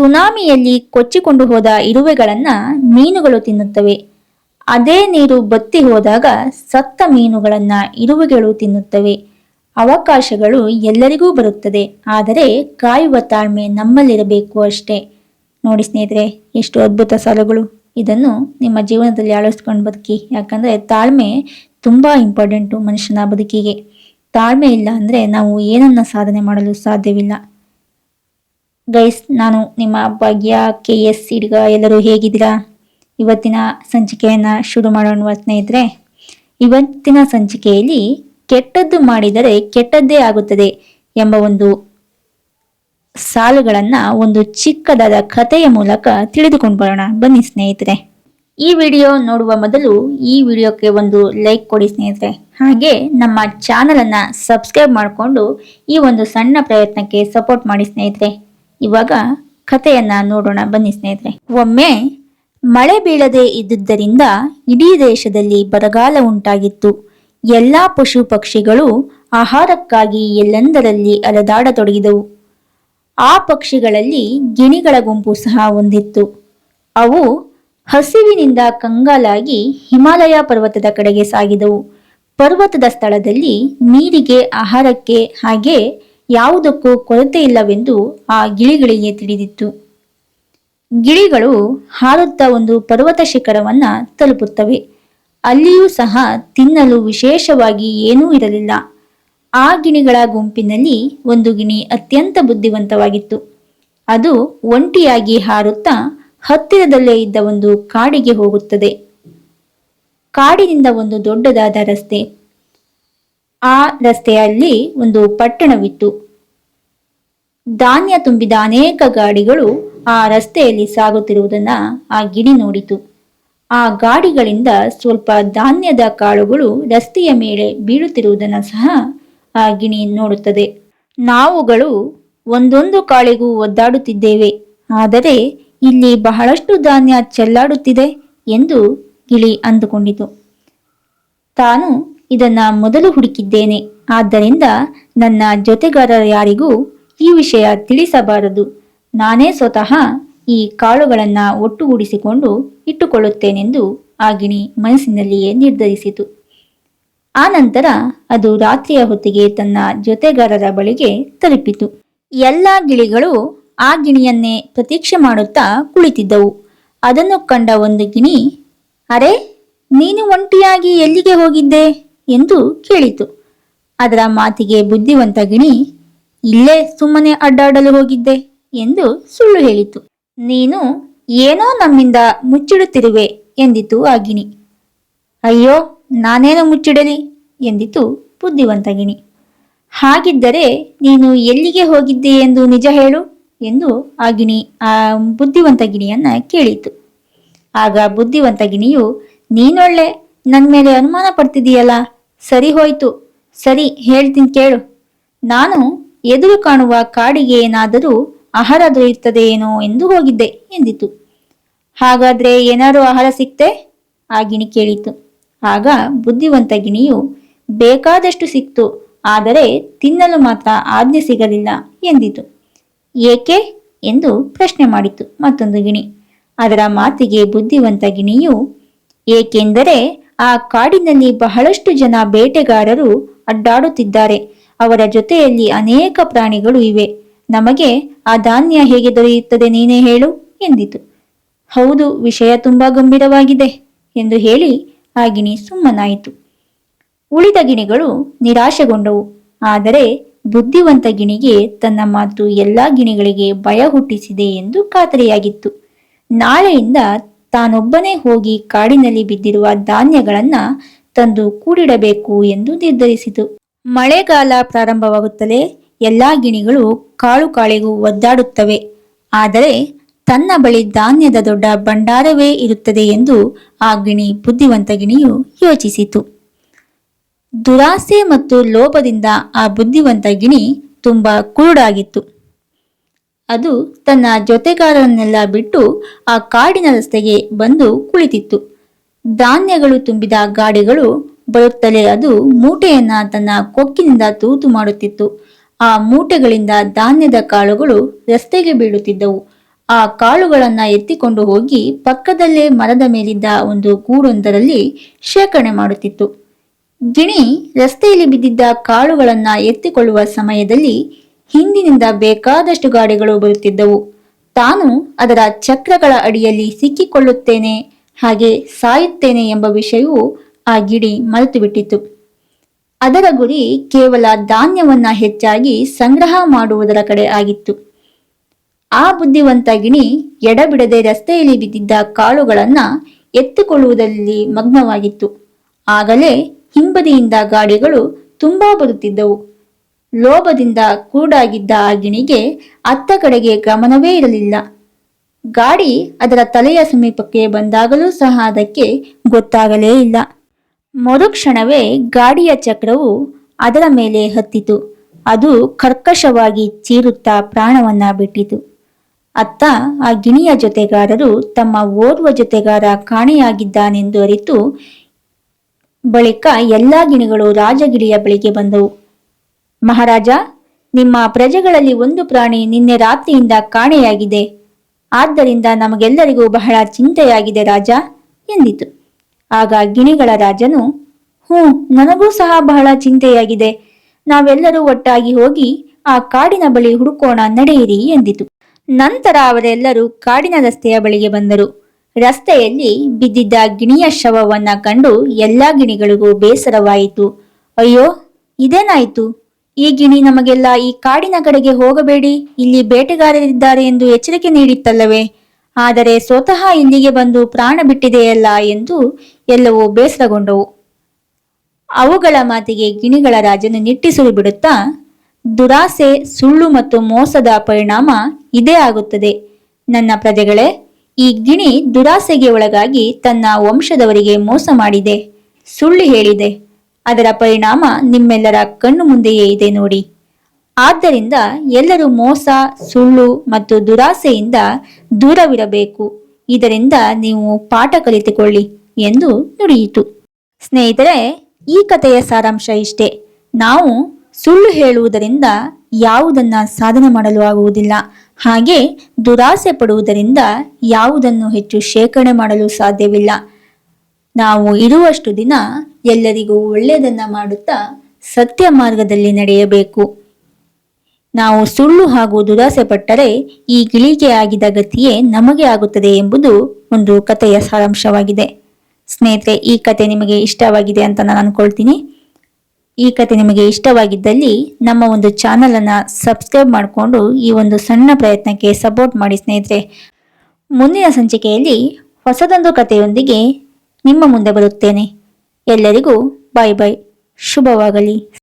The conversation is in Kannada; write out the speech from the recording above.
ಸುನಾಮಿಯಲ್ಲಿ ಕೊಚ್ಚಿಕೊಂಡು ಹೋದ ಇರುವೆಗಳನ್ನ ಮೀನುಗಳು ತಿನ್ನುತ್ತವೆ. ಅದೇ ನೀರು ಬತ್ತಿ ಹೋದಾಗ ಸತ್ತ ಮೀನುಗಳನ್ನ ಇರುವೆಗಳು ತಿನ್ನುತ್ತವೆ. ಅವಕಾಶಗಳು ಎಲ್ಲರಿಗೂ ಬರುತ್ತದೆ. ಆದರೆ ಕಾಯುವ ತಾಳ್ಮೆ ನಮ್ಮಲ್ಲಿರಬೇಕು ಅಷ್ಟೇ. ನೋಡಿ ಸ್ನೇಹಿತರೆ, ಎಷ್ಟು ಅದ್ಭುತ ಸಾಲುಗಳು. ಇದನ್ನು ನಿಮ್ಮ ಜೀವನದಲ್ಲಿ ಅಳವಡಿಸ್ಕೊಂಡು ಬದುಕಿ. ಯಾಕಂದ್ರೆ ತಾಳ್ಮೆ ತುಂಬಾ ಇಂಪಾರ್ಟೆಂಟು ಮನುಷ್ಯನ ಬದುಕಿಗೆ. ತಾಳ್ಮೆ ಇಲ್ಲ ಅಂದ್ರೆ ನಾವು ಏನನ್ನ ಸಾಧನೆ ಮಾಡಲು ಸಾಧ್ಯವಿಲ್ಲ. ಗೈಸ್ ನಾನು ನಿಮ್ಮ ಭಾಗ್ಯ ಕೆ ಎಸ್ ಹಿಡ್ಗ ಎಲ್ಲರೂ ಹೇಗಿದ್ದೀರಾ? ಇವತ್ತಿನ ಸಂಚಿಕೆಯನ್ನು ಶುರು ಮಾಡೋಣ ಸ್ನೇಹಿತರೆ. ಇವತ್ತಿನ ಸಂಚಿಕೆಯಲ್ಲಿ ಕೆಟ್ಟದ್ದು ಮಾಡಿದರೆ ಕೆಟ್ಟದ್ದೇ ಆಗುತ್ತದೆ ಎಂಬ ಒಂದು ಸಾಲುಗಳನ್ನು ಒಂದು ಚಿಕ್ಕದಾದ ಕಥೆಯ ಮೂಲಕ ತಿಳಿದುಕೊಂಡು ಬರೋಣ. ಬನ್ನಿ ಸ್ನೇಹಿತರೆ. ಈ ವಿಡಿಯೋ ನೋಡುವ ಮೊದಲು ಈ ವಿಡಿಯೋಕ್ಕೆ ಒಂದು ಲೈಕ್ ಕೊಡಿ ಸ್ನೇಹಿತರೆ. ಹಾಗೆ ನಮ್ಮ ಚಾನಲನ್ನು ಸಬ್ಸ್ಕ್ರೈಬ್ ಮಾಡಿಕೊಂಡು ಈ ಒಂದು ಸಣ್ಣ ಪ್ರಯತ್ನಕ್ಕೆ ಸಪೋರ್ಟ್ ಮಾಡಿ ಸ್ನೇಹಿತರೆ. ಇವಾಗ ಕಥೆಯನ್ನ ನೋಡೋಣ, ಬನ್ನಿ ಸ್ನೇಹಿತರೆ. ಒಮ್ಮೆ ಮಳೆ ಬೀಳದೆ ಇದ್ದುದರಿಂದ ಇಡೀ ದೇಶದಲ್ಲಿ ಬರಗಾಲ ಉಂಟಾಗಿತ್ತು. ಎಲ್ಲಾ ಪಶು ಪಕ್ಷಿಗಳು ಆಹಾರಕ್ಕಾಗಿ ಎಲ್ಲೆಂದರಲ್ಲಿ ಅಲೆದಾಡತೊಡಗಿದವು. ಆ ಪಕ್ಷಿಗಳಲ್ಲಿ ಗಿಣಿಗಳ ಗುಂಪು ಸಹ ಒಂದಿತ್ತು. ಅವು ಹಸಿವಿನಿಂದ ಕಂಗಾಲಾಗಿ ಹಿಮಾಲಯ ಪರ್ವತದ ಕಡೆಗೆ ಸಾಗಿದವು. ಪರ್ವತದ ಸ್ಥಳದಲ್ಲಿ ನೀರಿಗೆ, ಆಹಾರಕ್ಕೆ ಹಾಗೆ ಯಾವುದಕ್ಕೂ ಕೊರತೆ ಇಲ್ಲವೆಂದು ಆ ಗಿಳಿಗಳಿಗೆ ತಿಳಿದಿತ್ತು. ಗಿಳಿಗಳು ಹಾರುತ್ತಾ ಒಂದು ಪರ್ವತ ಶಿಖರವನ್ನ ತಲುಪುತ್ತವೆ. ಅಲ್ಲಿಯೂ ಸಹ ತಿನ್ನಲು ವಿಶೇಷವಾಗಿ ಏನೂ ಇರಲಿಲ್ಲ. ಆ ಗಿಣಿಗಳ ಗುಂಪಿನಲ್ಲಿ ಒಂದು ಗಿಣಿ ಅತ್ಯಂತ ಬುದ್ಧಿವಂತವಾಗಿತ್ತು. ಅದು ಒಂಟಿಯಾಗಿ ಹಾರುತ್ತಾ ಹತ್ತಿರದಲ್ಲೇ ಇದ್ದ ಒಂದು ಕಾಡಿಗೆ ಹೋಗುತ್ತದೆ. ಕಾಡಿನಿಂದ ಒಂದು ದೊಡ್ಡದಾದ ರಸ್ತೆ ಆ ರಸ್ತೆಯಲ್ಲಿ ಒಂದು ಪಟ್ಟಣವಿತ್ತು. ಧಾನ್ಯ ತುಂಬಿದ ಅನೇಕ ಗಾಡಿಗಳು ಆ ರಸ್ತೆಯಲ್ಲಿ ಸಾಗುತ್ತಿರುವುದನ್ನ ಆ ಗಿಣಿ ನೋಡಿತು. ಆ ಗಾಡಿಗಳಿಂದ ಸ್ವಲ್ಪ ಧಾನ್ಯದ ಕಾಳುಗಳು ರಸ್ತೆಯ ಮೇಲೆ ಬೀಳುತ್ತಿರುವುದನ್ನ ಸಹ ಆ ಗಿಣಿ ನೋಡುತ್ತದೆ. ನಾವುಗಳು ಒಂದೊಂದು ಕಾಳಿಗೂ ಒದ್ದಾಡುತ್ತಿದ್ದೇವೆ. ಆದರೆ ಇಲ್ಲಿ ಬಹಳಷ್ಟು ಧಾನ್ಯ ಚೆಲ್ಲಾಡುತ್ತಿದೆ ಎಂದು ಗಿಳಿ ಅಂದುಕೊಂಡಿತು. ತಾನು ಇದನ್ನ ಮೊದಲು ಹುಡುಕಿದ್ದೇನೆ. ಆದ್ದರಿಂದ ನನ್ನ ಜೊತೆಗಾರರ ಯಾರಿಗೂ ಈ ವಿಷಯ ತಿಳಿಸಬಾರದು. ನಾನೇ ಸ್ವತಃ ಈ ಕಾಳುಗಳನ್ನ ಒಟ್ಟುಗೂಡಿಸಿಕೊಂಡು ಇಟ್ಟುಕೊಳ್ಳುತ್ತೇನೆಂದು ಆ ಗಿಣಿ ಮನಸ್ಸಿನಲ್ಲಿಯೇ ನಿರ್ಧರಿಸಿತು. ಆ ನಂತರ ಅದು ರಾತ್ರಿಯ ಹೊತ್ತಿಗೆ ತನ್ನ ಜೊತೆಗಾರರ ಬಳಿಗೆ ತಲುಪಿತು. ಎಲ್ಲ ಗಿಳಿಗಳು ಆ ಗಿಣಿಯನ್ನೇ ಪ್ರತೀಕ್ಷೆ ಮಾಡುತ್ತಾ ಕುಳಿತಿದ್ದವು. ಅದನ್ನು ಕಂಡ ಒಂದು ಗಿಣಿ, ಅರೆ, ನೀನು ಒಂಟಿಯಾಗಿ ಎಲ್ಲಿಗೆ ಹೋಗಿದ್ದೆ? ಎಂದು ಕೇಳಿತು. ಅದರ ಮಾತಿಗೆ ಬುದ್ಧಿವಂತ ಗಿಣಿ, ಇಲ್ಲೇ ಸುಮ್ಮನೆ ಅಡ್ಡಾಡಲು ಹೋಗಿದ್ದೆ ಎಂದು ಸುಳ್ಳು ಹೇಳಿತು. ನೀನು ಏನೋ ನಮ್ಮಿಂದ ಮುಚ್ಚಿಡುತ್ತಿರುವೆ ಎಂದಿತು ಆ ಅಯ್ಯೋ, ನಾನೇನು ಮುಚ್ಚಿಡಲಿ ಎಂದಿತು ಬುದ್ಧಿವಂತ ಗಿಣಿ. ಹಾಗಿದ್ದರೆ ನೀನು ಎಲ್ಲಿಗೆ ಹೋಗಿದ್ದೆ ಎಂದು ನಿಜ ಹೇಳು ಎಂದು ಆ ಆ ಬುದ್ಧಿವಂತ ಗಿಣಿಯನ್ನ ಕೇಳಿತು. ಆಗ ಬುದ್ಧಿವಂತ ಗಿಣಿಯು, ನೀನೊಳ್ಳೆ ನನ್ನ ಮೇಲೆ ಅನುಮಾನ ಪಡ್ತಿದೀಯಲ್ಲ ಸರಿ ಹೋಯ್ತು. ಸರಿ, ಹೇಳ್ತೀನಿ ಕೇಳು. ನಾನು ಎದುರು ಕಾಣುವ ಕಾಡಿಗೆ ಏನಾದರೂ ಆಹಾರ ದೊರೆಯುತ್ತದೆಯೇನೋ ಎಂದು ಹೋಗಿದ್ದೆ ಎಂದಿತು. ಹಾಗಾದ್ರೆ ಏನಾದರೂ ಆಹಾರ ಸಿಕ್ತೆ? ಆ ಗಿಣಿ ಕೇಳಿತು. ಆಗ ಬುದ್ಧಿವಂತ ಗಿಣಿಯು, ಬೇಕಾದಷ್ಟು ಸಿಕ್ತು, ಆದರೆ ತಿನ್ನಲು ಮಾತ್ರ ಆಜ್ಞೆ ಸಿಗಲಿಲ್ಲ ಎಂದಿತು. ಏಕೆ? ಎಂದು ಪ್ರಶ್ನೆ ಮಾಡಿತು ಮತ್ತೊಂದು ಗಿಣಿ. ಅದರ ಮಾತಿಗೆ ಬುದ್ಧಿವಂತ ಗಿಣಿಯು, ಏಕೆಂದರೆ ಆ ಕಾಡಿನಲ್ಲಿ ಬಹಳಷ್ಟು ಜನ ಬೇಟೆಗಾರರು ಅಡ್ಡಾಡುತ್ತಿದ್ದಾರೆ. ಅವರ ಜೊತೆಯಲ್ಲಿ ಅನೇಕ ಪ್ರಾಣಿಗಳು ಇವೆ. ನಮಗೆ ಆ ಧಾನ್ಯ ಹೇಗೆ ದೊರೆಯುತ್ತದೆ ನೀನೇ ಹೇಳು ಎಂದಿತು. ಹೌದು, ವಿಷಯ ತುಂಬಾ ಗಂಭೀರವಾಗಿದೆ ಎಂದು ಹೇಳಿ ಆ ಗಿಣಿ ಸುಮ್ಮನಾಯಿತು. ಉಳಿದ ಗಿಣಿಗಳು ನಿರಾಶೆಗೊಂಡವು. ಆದರೆ ಬುದ್ಧಿವಂತ ಗಿಣಿಗೆ ತನ್ನ ಮಾತು ಎಲ್ಲಾ ಗಿಣಿಗಳಿಗೆ ಭಯ ಹುಟ್ಟಿಸಿದೆ ಎಂದು ಖಾತರಿಯಾಗಿತ್ತು. ನಾಳೆಯಿಂದ ತಾನೊಬ್ಬನೇ ಹೋಗಿ ಕಾಡಿನಲ್ಲಿ ಬಿದ್ದಿರುವ ಧಾನ್ಯಗಳನ್ನ ತಂದು ಕೂಡಿಡಬೇಕು ಎಂದು ನಿರ್ಧರಿಸಿತು. ಮಳೆಗಾಲ ಪ್ರಾರಂಭವಾಗುತ್ತಲೇ ಎಲ್ಲಾ ಗಿಣಿಗಳು ಕಾಳು ಕಾಳಿಗೂ ಒದ್ದಾಡುತ್ತವೆ. ಆದರೆ ತನ್ನ ಬಳಿ ಧಾನ್ಯದ ದೊಡ್ಡ ಭಂಡಾರವೇ ಇರುತ್ತದೆ ಎಂದು ಆ ಗಿಣಿ ಬುದ್ಧಿವಂತ ಗಿಣಿಯು ಯೋಚಿಸಿತು. ದುರಾಸೆ ಮತ್ತು ಲೋಭದಿಂದ ಆ ಬುದ್ಧಿವಂತ ಗಿಣಿ ತುಂಬಾ ಕುರುಡಾಗಿತ್ತು. ಅದು ತನ್ನ ಜೊತೆಗಾರರನ್ನೆಲ್ಲ ಬಿಟ್ಟು ಆ ಕಾಡಿನ ರಸ್ತೆಗೆ ಬಂದು ಕುಳಿತಿತ್ತು. ಧಾನ್ಯಗಳು ತುಂಬಿದ ಗಾಡಿಗಳು ಬರುತ್ತಲೇ ಅದು ಮೂಟೆಯನ್ನ ತನ್ನ ಕೊಕ್ಕಿನಿಂದ ತೂತು ಮಾಡುತ್ತಿತ್ತು. ಆ ಮೂಟೆಗಳಿಂದ ಧಾನ್ಯದ ಕಾಳುಗಳು ರಸ್ತೆಗೆ ಬೀಳುತ್ತಿದ್ದವು. ಆ ಕಾಳುಗಳನ್ನ ಎತ್ತಿಕೊಂಡು ಹೋಗಿ ಪಕ್ಕದಲ್ಲೇ ಮರದ ಮೇಲಿದ್ದ ಒಂದು ಗೂಡೊಂದರಲ್ಲಿ ಶೇಖರಣೆ ಮಾಡುತ್ತಿತ್ತು. ಗಿಣಿ ರಸ್ತೆಯಲ್ಲಿ ಬಿದ್ದಿದ್ದ ಕಾಳುಗಳನ್ನ ಎತ್ತಿಕೊಳ್ಳುವ ಸಮಯದಲ್ಲಿ ಹಿಂದಿನಿಂದ ಬೇಕಾದಷ್ಟು ಗಾಡಿಗಳು ಬರುತ್ತಿದ್ದವು. ತಾನು ಅದರ ಚಕ್ರಗಳ ಅಡಿಯಲ್ಲಿ ಸಿಕ್ಕಿಕೊಳ್ಳುತ್ತೇನೆ, ಹಾಗೆ ಸಾಯುತ್ತೇನೆ ಎಂಬ ವಿಷಯವು ಆ ಗಿಡಿ ಮರೆತು ಬಿಟ್ಟಿತ್ತು ಅದರ ಗುರಿ ಕೇವಲ ಧಾನ್ಯವನ್ನ ಹೆಚ್ಚಾಗಿ ಸಂಗ್ರಹ ಮಾಡುವುದರ ಕಡೆ ಆಗಿತ್ತು. ಆ ಬುದ್ಧಿವಂತ ಗಿಣಿ ಎಡಬಿಡದೆ ರಸ್ತೆಯಲ್ಲಿ ಬಿದ್ದಿದ್ದ ಕಾಳುಗಳನ್ನ ಎತ್ತುಕೊಳ್ಳುವುದರಲ್ಲಿ ಮಗ್ನವಾಗಿತ್ತು. ಆಗಲೇ ಹಿಂಬದಿಯಿಂದ ಗಾಡಿಗಳು ತುಂಬಾ ಬರುತ್ತಿದ್ದವು. ಲೋಭದಿಂದ ಕೂಡಾಗಿದ್ದ ಆ ಗಿಣಿಗೆ ಅತ್ತ ಕಡೆಗೆ ಗಮನವೇ ಇರಲಿಲ್ಲ. ಗಾಡಿ ಅದರ ತಲೆಯ ಸಮೀಪಕ್ಕೆ ಬಂದಾಗಲೂ ಸಹ ಅದಕ್ಕೆ ಗೊತ್ತಾಗಲೇ ಇಲ್ಲ. ಮರುಕ್ಷಣವೇ ಗಾಡಿಯ ಚಕ್ರವು ಅದರ ಮೇಲೆ ಹತ್ತಿತು. ಅದು ಕರ್ಕಶವಾಗಿ ಚೀರುತ್ತಾ ಪ್ರಾಣವನ್ನ ಬಿಟ್ಟಿತು. ಅತ್ತ ಆ ಗಿಣಿಯ ಜೊತೆಗಾರರು ತಮ್ಮ ಓರ್ವ ಜೊತೆಗಾರ ಕಾಣೆಯಾಗಿದ್ದಾನೆಂದು ಅರಿತು ಬಳಿಕ ಎಲ್ಲಾ ಗಿಣಿಗಳು ರಾಜಗಿರಿಯ ಬಳಿಗೆ ಬಂದವು. ಮಹಾರಾಜ, ನಿಮ್ಮ ಪ್ರಜೆಗಳಲ್ಲಿ ಒಂದು ಪ್ರಾಣಿ ನಿನ್ನೆ ರಾತ್ರಿಯಿಂದ ಕಾಣೆಯಾಗಿದೆ. ಆದ್ದರಿಂದ ನಮಗೆಲ್ಲರಿಗೂ ಬಹಳ ಚಿಂತೆಯಾಗಿದೆ ರಾಜ, ಎಂದಿತು. ಆಗ ಗಿಣಿಗಳ ರಾಜನು, ಹ್ಞೂ, ನನಗೂ ಸಹ ಬಹಳ ಚಿಂತೆಯಾಗಿದೆ. ನಾವೆಲ್ಲರೂ ಒಟ್ಟಾಗಿ ಹೋಗಿ ಆ ಕಾಡಿನ ಬಳಿ ಹುಡುಕೋಣ ನಡೆಯಿರಿ, ಎಂದಿತು. ನಂತರ ಅವರೆಲ್ಲರೂ ಕಾಡಿನ ರಸ್ತೆಯ ಬಳಿಗೆ ಬಂದರು. ರಸ್ತೆಯಲ್ಲಿ ಬಿದ್ದಿದ್ದ ಗಿಣಿಯ ಶವವನ್ನ ಕಂಡು ಎಲ್ಲಾ ಗಿಣಿಗಳಿಗೂ ಬೇಸರವಾಯಿತು. ಅಯ್ಯೋ, ಇದೇನಾಯಿತು? ಈ ಗಿಣಿ ನಮಗೆಲ್ಲ ಈ ಕಾಡಿನ ಕಡೆಗೆ ಹೋಗಬೇಡಿ. ಇಲ್ಲಿ ಬೇಟೆಗಾರರಿದ್ದಾರೆ ಎಂದು ಎಚ್ಚರಿಕೆ ನೀಡಿತ್ತಲ್ಲವೇ? ಆದರೆ ಸ್ವತಃ ಇಲ್ಲಿಗೆ ಬಂದು ಪ್ರಾಣ ಬಿಟ್ಟಿದೆಯಲ್ಲ ಎಂದು ಎಲ್ಲವೂ ಬೇಸರಗೊಂಡವು. ಅವುಗಳ ಮಾತಿಗೆ ಗಿಣಿಗಳ ರಾಜನು ನಿಟ್ಟಿಸಲು ಬಿಡುತ್ತಾ, ದುರಾಸೆ, ಸುಳ್ಳು ಮತ್ತು ಮೋಸದ ಪರಿಣಾಮ ಇದೇ ಆಗುತ್ತದೆ. ನನ್ನ ಪ್ರಜೆಗಳೇ, ಈ ಗಿಣಿ ದುರಾಸೆಗೆ ಒಳಗಾಗಿ ತನ್ನ ವಂಶದವರಿಗೆ ಮೋಸ ಮಾಡಿದೆ. ಸುಳ್ಳು ಹೇಳಿದೆ. ಅದರ ಪರಿಣಾಮ ನಿಮ್ಮೆಲ್ಲರ ಕಣ್ಣು ಮುಂದೆಯೇ ಇದೆ ನೋಡಿ. ಆದ್ದರಿಂದ ಎಲ್ಲರೂ ಮೋಸ, ಸುಳ್ಳು ಮತ್ತು ದುರಾಸೆಯಿಂದ ದೂರವಿರಬೇಕು. ಇದರಿಂದ ನೀವು ಪಾಠ ಕಲಿತುಕೊಳ್ಳಿ ಎಂದು ನುಡಿಯಿತು. ಸ್ನೇಹಿತರೆ, ಈ ಕಥೆಯ ಸಾರಾಂಶ ಇಷ್ಟೇ. ನಾವು ಸುಳ್ಳು ಹೇಳುವುದರಿಂದ ಯಾವುದನ್ನ ಸಾಧನೆ ಮಾಡಲು ಆಗುವುದಿಲ್ಲ. ಹಾಗೆ ದುರಾಸೆ ಪಡುವುದರಿಂದ ಯಾವುದನ್ನು ಹೆಚ್ಚು ಶೇಖರಣೆ ಮಾಡಲು ಸಾಧ್ಯವಿಲ್ಲ. ನಾವು ಇರುವಷ್ಟು ದಿನ ಎಲ್ಲರಿಗೂ ಒಳ್ಳೆಯದನ್ನ ಮಾಡುತ್ತಾ ಸತ್ಯ ಮಾರ್ಗದಲ್ಲಿ ನಡೆಯಬೇಕು. ನಾವು ಸುಳ್ಳು ಹಾಗೂ ದುರಾಸೆ ಪಟ್ಟರೆ ಈ ಗಿಳಿಗೆ ಆಗಿದ ಗತಿಯೇ ನಮಗೆ ಆಗುತ್ತದೆ ಎಂಬುದು ಒಂದು ಕಥೆಯ ಸಾರಾಂಶವಾಗಿದೆ. ಸ್ನೇಹಿತರೆ, ಈ ಕತೆ ನಿಮಗೆ ಇಷ್ಟವಾಗಿದೆ ಅಂತ ನಾನು ಅನ್ಕೊಳ್ತೀನಿ. ಈ ಕತೆ ನಿಮಗೆ ಇಷ್ಟವಾಗಿದ್ದಲ್ಲಿ ನಮ್ಮ ಒಂದು ಚಾನಲನ್ನು ಸಬ್ಸ್ಕ್ರೈಬ್ ಮಾಡಿಕೊಂಡು ಈ ಒಂದು ಸಣ್ಣ ಪ್ರಯತ್ನಕ್ಕೆ ಸಪೋರ್ಟ್ ಮಾಡಿ ಸ್ನೇಹಿತರೆ. ಮುಂದಿನ ಸಂಚಿಕೆಯಲ್ಲಿ ಹೊಸದೊಂದು ಕಥೆಯೊಂದಿಗೆ ನಿಮ್ಮ ಮುಂದೆ ಬರುತ್ತೇನೆ. ಎಲ್ಲರಿಗೂ ಬಾಯ್ ಬಾಯ್ ಶುಭವಾಗಲಿ.